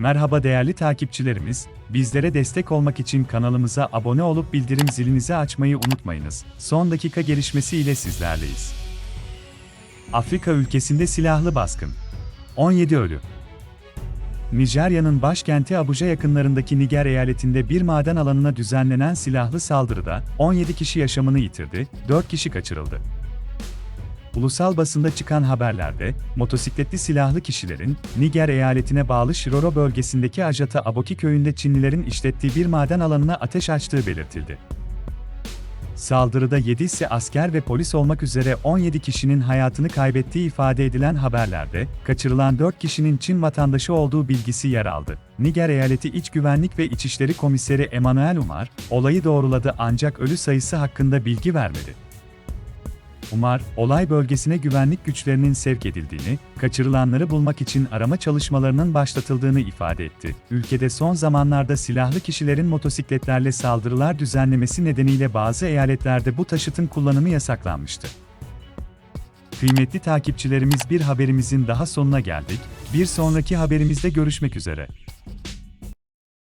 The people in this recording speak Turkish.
Merhaba değerli takipçilerimiz, bizlere destek olmak için kanalımıza abone olup bildirim zilinizi açmayı unutmayınız. Son dakika gelişmesi ile sizlerleyiz. Afrika ülkesinde silahlı baskın. 17 ölü. Nijerya'nın başkenti Abuja yakınlarındaki Niger eyaletinde bir maden alanına düzenlenen silahlı saldırıda 17 kişi yaşamını yitirdi, 4 kişi kaçırıldı. Ulusal basında çıkan haberlerde, motosikletli silahlı kişilerin, Niger eyaletine bağlı Shiroro bölgesindeki Ajata Aboki köyünde Çinlilerin işlettiği bir maden alanına ateş açtığı belirtildi. Saldırıda 7 ise asker ve polis olmak üzere 17 kişinin hayatını kaybettiği ifade edilen haberlerde, kaçırılan 4 kişinin Çin vatandaşı olduğu bilgisi yer aldı. Niger Eyaleti İç Güvenlik ve İçişleri Komiseri Emmanuel Umar, olayı doğruladı ancak ölü sayısı hakkında bilgi vermedi. Umar, olay bölgesine güvenlik güçlerinin sevk edildiğini, kaçırılanları bulmak için arama çalışmalarının başlatıldığını ifade etti. Ülkede son zamanlarda silahlı kişilerin motosikletlerle saldırılar düzenlemesi nedeniyle bazı eyaletlerde bu taşıtın kullanımı yasaklanmıştı. Kıymetli takipçilerimiz bir haberimizin daha sonuna geldik. Bir sonraki haberimizde görüşmek üzere.